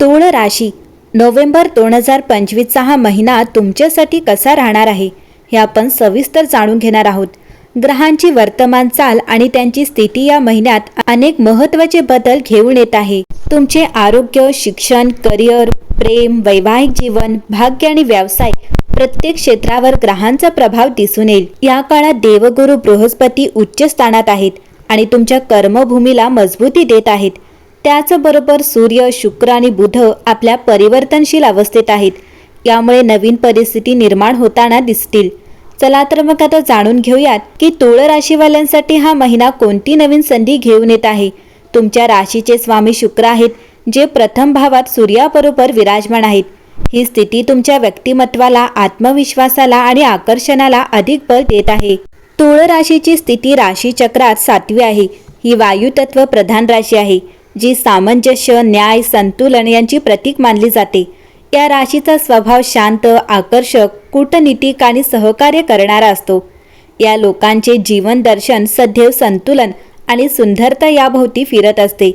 तुळ राशी. नोव्हेंबर दोन हजार पंचवीसचा हा महिना तुमच्यासाठी कसा राहणार आहे? हे आपण सविस्तर जाणून घेणार आहोत. ग्रहांची वर्तमान चाल आणि त्यांची स्थिती या महिन्यात अनेक महत्त्वाचे बदल घेऊन येत आहे. तुमचे आरोग्य शिक्षण करिअर प्रेम वैवाहिक जीवन भाग्य आणि व्यवसाय प्रत्येक क्षेत्रावर ग्रहांचा प्रभाव दिसून येईल. या काळात देवगुरु बृहस्पती उच्च स्थानात आहेत आणि तुमच्या कर्मभूमीला मजबूती देत आहेत. त्याचबरोबर सूर्य शुक्र आणि बुध आपल्या परिवर्तनशील अवस्थेत आहेत. यामुळे नवीन परिस्थिती निर्माण होताना दिसतील. चला तर मग आता जाणून घेऊयात की तुळ राशीवाल्यांसाठी हा महिना कोणती नवीन संधी घेऊन येत आहे. तुमच्या राशीचे स्वामी शुक्र आहेत जे प्रथम भावात सूर्याबरोबर विराजमान आहेत. ही स्थिती तुमच्या व्यक्तिमत्वाला आत्मविश्वासाला आणि आकर्षणाला अधिक बळ देत आहे. तुळ राशीची स्थिती राशी चक्रात सातवी आहे. ही वायुतत्व प्रधान राशी आहे. जी सामंजस्य न्याय संतुलन यांची प्रतीक मानली जाते. या राशीचा स्वभाव शांत आकर्षक कूटनीतिक आणि सहकार्य करणारा असतो. या लोकांचे जीवनदर्शन सदैव संतुलन आणि सुंदरता याभोवती फिरत असते.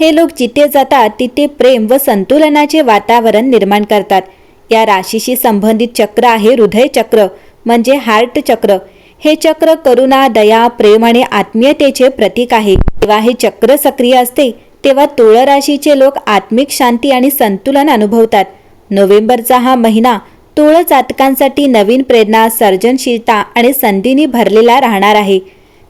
हे लोक जिथे जातात तिथे प्रेम व संतुलनाचे वातावरण निर्माण करतात. या राशीशी संबंधित चक्र आहे हृदय चक्र म्हणजे हार्ट चक्र. हे चक्र करुणा दया प्रेम आणि आत्मीयतेचे प्रतीक आहे. तेव्हा हे चक्र सक्रिय असते तेव्हा तुळ राशीचे लोक आत्मिक शांती आणि संतुलन अनुभवतात. नोव्हेंबरचा हा महिना तुळ जातकांसाठी नवीन प्रेरणा सर्जनशीलता आणि संधींनी भरलेला राहणार आहे.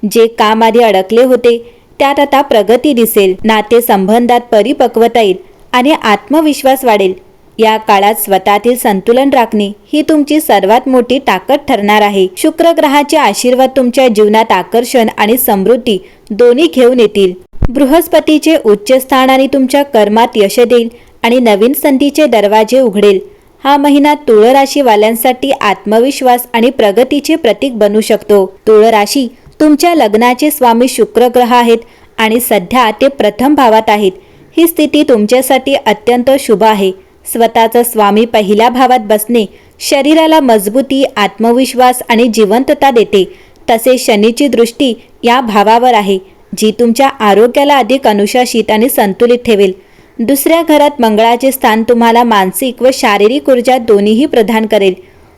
जे काम आधी अडकले होते त्यात आता प्रगती दिसेल. नाते संबंधात परिपक्वता येईल आणि आत्मविश्वास वाढेल. या काळात स्वतःतील संतुलन राखणे ही तुमची सर्वात मोठी ताकद ठरणार आहे. शुक्र ग्रहाचे आशीर्वाद तुमच्या जीवनात आकर्षण आणि समृद्धी दोन्ही घेऊन येतील. बृहस्पतीचे उच्च स्थान आणि तुमच्या कर्मात यश देईल आणि नवीन संधीचे दरवाजे उघडेल. हा महिना तुळ राशीवाल्यांसाठी आत्मविश्वास आणि प्रगतीचे प्रतीक बनू शकतो. तुळ राशी तुमच्या लग्नाचे स्वामी शुक्र ग्रह आहेत आणि सध्या ते प्रथम भावात आहेत. ही स्थिती तुमच्यासाठी अत्यंत शुभ आहे. स्वतःचा स्वामी पहिल्या भावात बसणे शरीराला मजबूती आत्मविश्वास आणि जिवंतता देते. तसे शनीची दृष्टी या भावावर आहे. जी तुमच्या आरोग्याला अधिक अनुशासित आणि संतुलित ठेवेल. दुसऱ्या घरात मंगळाचे स्थान तुम्हाला मानसिक व शारीरिक ऊर्जा दोन्हीही प्रदान करेल.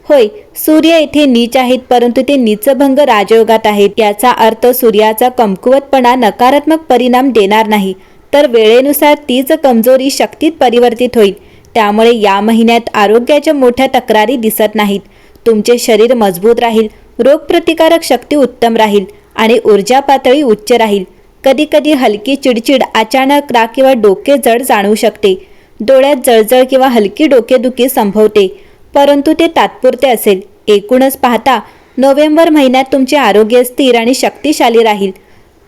होय सूर्य येथे नीच आहेत परंतु ते नीचभंग राजयोगात आहेत. याचा अर्थ सूर्याचा कमकुवतपणा नकारात्मक परिणाम देणार नाही तर वेळेनुसार तीच कमजोरी शक्तीत परिवर्तित होईल. त्यामुळे या महिन्यात आरोग्याच्या मोठ्या तक्रारी दिसत नाहीत. तुमचे शरीर मजबूत राहील रोगप्रतिकारक शक्ती उत्तम राहील. आणि ऊर्जा पातळी उच्च राहील. कधी कधी हलकी चिडचिड अचानक राग किंवा डोके जड जाणवू शकते. डोळ्यात जळजळ किंवा हलकी डोकेदुखी संभवते परंतु ते तात्पुरते असेल. एकूणच पाहता नोव्हेंबर महिन्यात तुमचे आरोग्य स्थिर आणि शक्तिशाली राहील.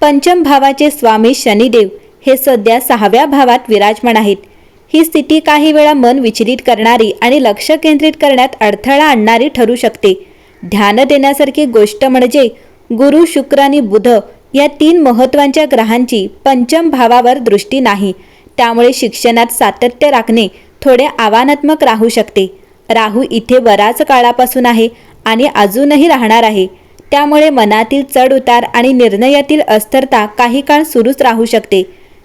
पंचम भावाचे स्वामी शनिदेव हे सध्या सहाव्या भावात विराजमान आहेत. ही स्थिती काही वेळा मन विचलित करणारी आणि लक्ष केंद्रित करण्यात अडथळा आणणारी ठरू शकते. ध्यान देण्यासारखी गोष्ट म्हणजे गुरु शुक्र आणि बुध या तीन महत्त्वाच्या ग्रहांची पंचम भावावर दृष्टी नाही. त्यामुळे शिक्षणात सातत्य राखणे थोडे आव्हानात्मक राहू शकते. राहू इथे बराच काळापासून आहे आणि अजूनही राहणार आहे. त्यामुळे मनातील चढउतार आणि निर्णयातील अस्थिरता काही काळ सुरूच राहू शकते.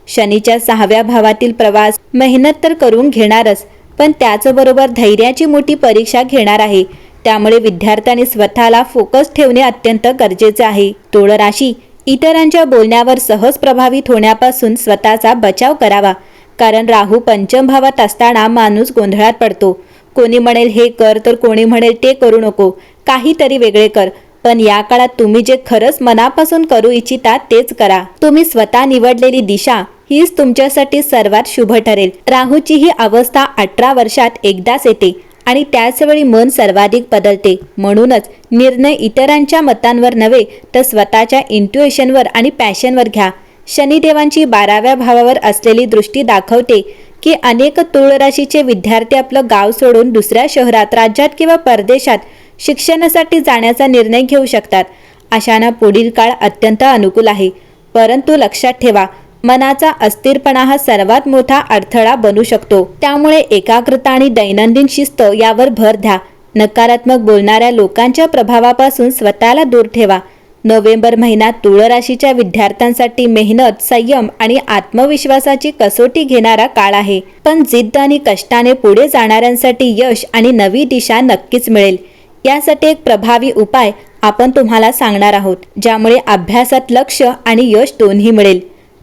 शनीच्या सहाव्या भावातील प्रवास मेहनत तर करून घेणारच पण त्याचबरोबर धैर्याची मोठी परीक्षा घेणार आहे. त्यामुळे विद्यार्थ्यांनी स्वतःला फोकस ठेवणे अत्यंत गरजेचे आहे. तुळ राशी इतरांच्या बोलण्यावर सहज प्रभावित होण्यापासून स्वतःचा बचाव करावा. कारण राहू पंचम भावात असताना माणूस गोंधळात पडतो. कोणी म्हणेल हे कर तर कोणी म्हणेल ते करू नको. काहीतरी वेगळे कर. पण या काळात तुम्ही जे खरंच मनापासून करू इच्छिता तेच करा. तुम्ही स्वतः निवडलेली दिशा हीच तुमच्यासाठी सर्वात शुभ ठरेल. राहूची ही अवस्था अठरा वर्षात एकदाच येते. आणि त्याचवेळी मन सर्वाधिक बदलते. म्हणूनच निर्णय इतरांच्या मतांवर नव्हे तर स्वतःच्या इंट्युएशनवर आणि पॅशनवर घ्या. शनिदेवांची बाराव्या भावावर असलेली दृष्टी दाखवते की अनेक तुळ राशीचे विद्यार्थी आपलं गाव सोडून दुसऱ्या शहरात राज्यात किंवा परदेशात शिक्षणासाठी जाण्याचा निर्णय घेऊ शकतात. अशांना पुढील काळ अत्यंत अनुकूल आहे. परंतु लक्षात ठेवा मनाचा अस्थिरपणा हा सर्वात मोठा अडथळा बनू शकतो. त्यामुळे एकाग्रता आणि दैनंदिन शिस्त यावर भर द्या. नकारात्मक बोलणाऱ्या लोकांच्या प्रभावापासून स्वतःला दूर ठेवा. नोव्हेंबर महिना तुळ राशीच्या विद्यार्थ्यांसाठी मेहनत संयम आणि आत्मविश्वासाची कसोटी घेणारा काळ आहे. पण जिद्द आणि कष्टाने पुढे जाणाऱ्यांसाठी यश आणि नवी दिशा नक्कीच मिळेल. यासाठी एक प्रभावी उपाय आपण तुम्हाला सांगणार आहोत ज्यामुळे अभ्यासात लक्ष आणि यश दोन्ही मिळेल.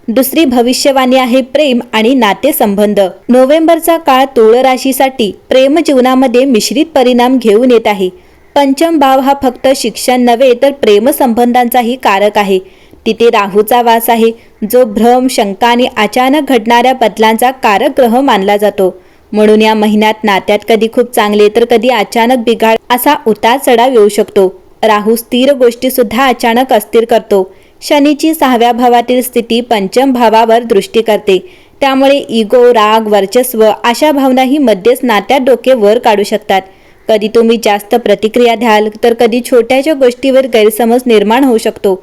दुसरी भविष्यवाणी आहे प्रेम आणि नातेसंबंध. नोव्हेंबरचा काळ तुळ राशीसाठी प्रेम जीवनामध्ये मिश्रित परिणाम घेऊन येत आहे. पंचम भाव हा फक्त शिक्षण नव्हे तर प्रेमसंबंधांचाही कारक आहे. तिथे राहूचा वास आहे जो भ्रम शंका आणि अचानक घडणाऱ्या बदलांचा कारक ग्रह मानला जातो. म्हणून या महिन्यात नात्यात कधी खूप चांगले तर कधी अचानक बिघाड असा उतार चढाव येऊ शकतो. राहू स्थिर गोष्टी सुद्धा अचानक अस्थिर करतो. शनीची सहाव्या भावातील स्थिती पंचम भावावर दृष्टी करते. त्यामुळे इगो राग वर्चस्व अशा भावनाही मध्येच नात्यात डोके वर काढू शकतात. कधी तुम्ही जास्त प्रतिक्रिया द्याल तर कधी छोट्याशा गोष्टीवर गैरसमज निर्माण होऊ शकतो.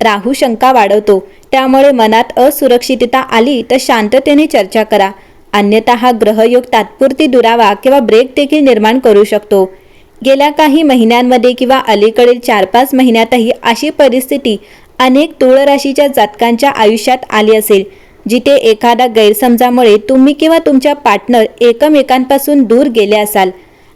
राहू शंका वाढवतो. त्यामुळे मनात असुरक्षितता आली तर शांततेने चर्चा करा. अन्यथा हा ग्रहयोग तात्पुरती दुरावा किंवा ब्रेक देखील निर्माण करू शकतो. गेल्या काही महिन्यांमध्ये किंवा अलीकडील चार पाच महिन्यातही अशी परिस्थिती अनेक तुळ राशीच्या जातकांच्या आयुष्यात आली असेल जिथे एखादा गैरसमजामुळे तुम्ही किंवा तुमच्या पार्टनर एकमेकांपासून दूर गेले असाल.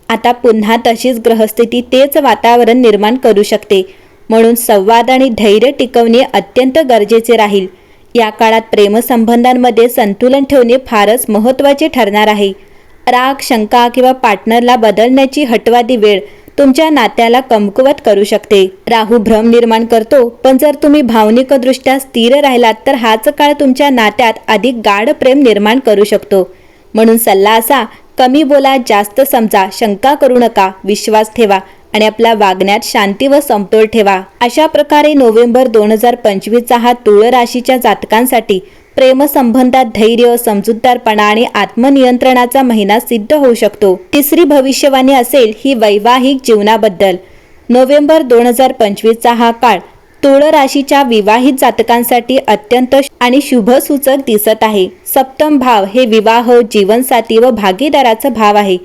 आता पुन्हा तशीच ग्रहस्थिती तेच वातावरण निर्माण करू शकते. म्हणून संवाद आणि धैर्य टिकवणे अत्यंत गरजेचे राहील. या काळात प्रेमसंबंधांमध्ये संतुलन ठेवणे फारच महत्त्वाचे ठरणार आहे. राग शंका किंवा पार्टनरला बदलण्याची हटवादी वेळ तुमच्या नात्याला कमकुवत करू शकते. राहू भ्रम निर्माण करतो पण जर तुम्ही भावनिकदृष्ट्या स्थिर राहिलात तर हाच काळ तुमच्या नात्यात अधिक गाढ प्रेम निर्माण करू शकतो. म्हणून सल्ला असा कमी बोला जास्त समजा शंका करू नका विश्वास ठेवा आणि आपल्या वागण्यात शांती व समतोल ठेवा. अशा प्रकारे नोव्हेंबर दोन हजार पंचवीसचा हा तुळ राशीच्या जातकांसाठी प्रेमसंबंधात धैर्य समजूतदारपणा आणि आत्मनियंत्रणाचा महिना सिद्ध होऊ शकतो. तिसरी भविष्यवाणी असेल ही वैवाहिक जीवनाबद्दल. नोव्हेंबर दोन हजार पंचवीसचा हा काळ तुळ राशीच्या विवाहित जातकांसाठी अत्यंत आणि शुभ सूचक दिसत आहे. सप्तम भाव हे विवाह जीवनसाथी व भागीदाराचा भाव आहे.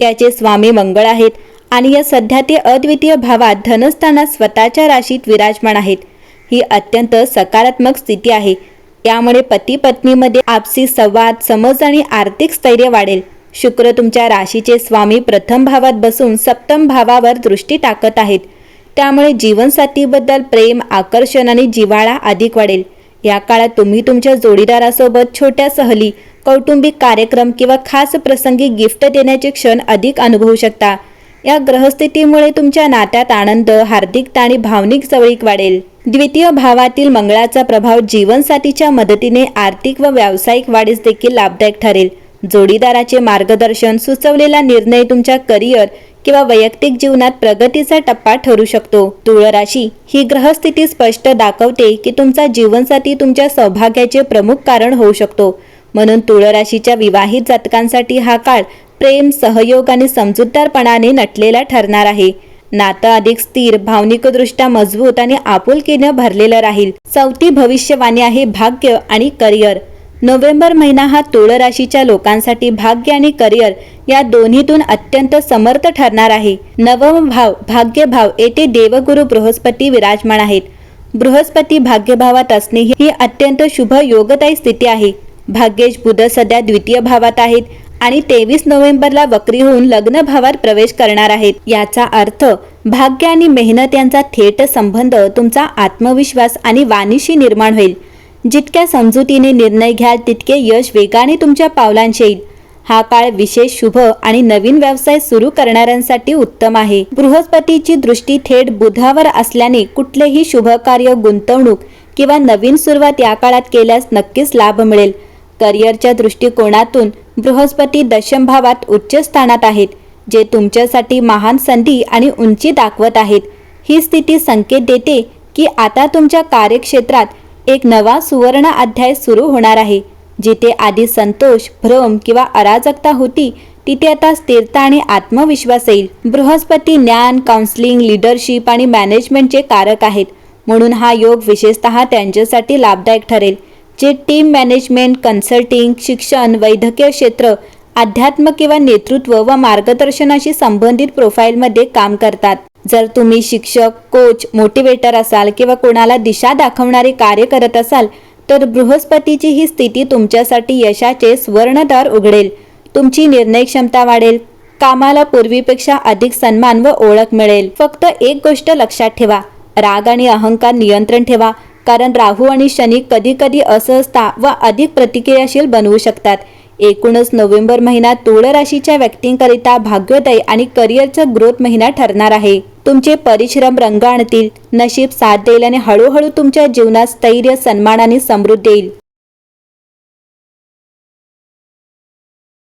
याचे स्वामी मंगळ आहेत आणि या सध्या ते अद्वितीय भावात धनस्थानात स्वतःच्या राशीत विराजमान आहेत. ही अत्यंत सकारात्मक स्थिती आहे. यामुळे पती पत्नीमध्ये आपसी संवाद समज आणि आर्थिक स्थैर्य वाढेल. शुक्र तुमच्या राशीचे स्वामी प्रथम भावात बसून सप्तम भावावर दृष्टी टाकत आहेत. त्यामुळे जीवनसाथीबद्दल प्रेम आकर्षण आणि जिव्हाळा अधिक वाढेल. या काळात तुम्ही तुमच्या जोडीदारासोबत छोट्या सहली कौटुंबिक कार्यक्रम किंवा खास प्रसंगी गिफ्ट देण्याचे क्षण अधिक अनुभवू शकता. या ग्रहस्थितीमुळे तुमच्या नात्यात आनंद हार्दिकता आणि भावनिक जवळीक वाढेल. द्वितीय भावातील मंगळाचा प्रभाव जीवनसाथीच्या मदतीने आर्थिक व व्यावसायिक वाढीस देखील लाभदायक ठरेल. जोडीदाराचे मार्गदर्शन सुचवलेला निर्णय तुमच्या करिअर किंवा वैयक्तिक जीवनात प्रगतीचा टप्पा ठरू शकतो. तुळ राशी ही ग्रहस्थिती स्पष्ट दाखवते की तुमचा जीवनसाथी तुमच्या सौभाग्याचे प्रमुख कारण होऊ शकतो. म्हणून तुळ राशीच्या विवाहित जातकांसाठी हा काळ प्रेम सहयोग आणि समजूतदारपणाने नटलेला ठरणार आहे. नातं अधिक स्थिर भावनिकदृष्ट्या मजबूत आणि आपुलकीनं भरलेलं राहील. चौथी भविष्यवाणी आहे भाग्य आणि करिअर. नोव्हेंबर महिना हा तुळ राशीच्या लोकांसाठी भाग्य आणि करिअर या दोन्हीतून अत्यंत समर्थ ठरणार आहे. नवम भाव भाग्य भाव येथे देवगुरु बृहस्पती विराजमान आहेत. बृहस्पती भाग्यभावात असणे ही अत्यंत शुभ योगदायी स्थिती आहे. भाग्येश बुध सध्या द्वितीय भावात आहेत. आणि तेवीस नोव्हेंबरला वक्री होऊन लग्न भावात प्रवेश करणार आहेत. याचा अर्थ भाग्य आणि मेहनत यांचा थेट संबंध तुमचा आत्मविश्वास आणि वाणीशी निर्माण होईल. जितक्या समजुतीने निर्णय घ्याल तितके यश वेगाने तुमच्या पावलांशी येईल. हा काळ विशेष शुभ आणि नवीन व्यवसाय सुरू करणाऱ्यांसाठी उत्तम आहे. बृहस्पतीची दृष्टी थेट बुधावर असल्याने कुठलेही शुभ कार्य गुंतवणूक किंवा नवीन सुरुवात या काळात केल्यास नक्कीच लाभ मिळेल. करिअरच्या दृष्टिकोनातून बृहस्पती दशम भावात उच्च स्थानात आहेत जे तुमच्यासाठी महान संधी आणि उंची दाखवत आहेत. ही स्थिती संकेत देते की आता तुमच्या कार्यक्षेत्रात एक नवा सुवर्ण अध्याय सुरू होणार आहे. जिथे आधी संतोष भ्रम किंवा अराजकता होती तिथे आता स्थिरता आणि आत्मविश्वास येईल. बृहस्पती ज्ञान काउन्सिलिंग लिडरशिप आणि मॅनेजमेंटचे कारक आहेत. म्हणून हा योग विशेषतः त्यांच्यासाठी लाभदायक ठरेल. जे टीम मॅनेजमेंट कन्सल्टिंग शिक्षण वैद्यकीय क्षेत्र अध्यात्म किंवा नेतृत्व व मार्गदर्शनाशी संबंधित प्रोफाईलमध्ये काम करतात. जर तुम्ही शिक्षक कोच मोटिवेटर असाल किंवा कोणाला दिशा दाखवणारे कार्य करत असाल तर बृहस्पतीची ही स्थिती तुमच्यासाठी यशाचे स्वर्णदार उघडेल. तुमची निर्णय क्षमता वाढेल. कामाला पूर्वीपेक्षा अधिक सन्मान व ओळख मिळेल. फक्त एक गोष्ट लक्षात ठेवा. राग आणि अहंकार नियंत्रण ठेवा. कारण राहू आणि शनी कधी कधी असहजता व अधिक प्रतिक्रियाशील बनवू शकतात. एकूणच नोव्हेंबर महिना तुळ राशीच्या व्यक्तींकरिता भाग्योदय आणि करिअरचा ग्रोथ महिना ठरणार आहे. तुमचे परिश्रम रंग आणतील नशीब साथ देईल आणि हळूहळू तुमच्या जीवनात स्थैर्य सन्मान आणि समृद्धी येईल.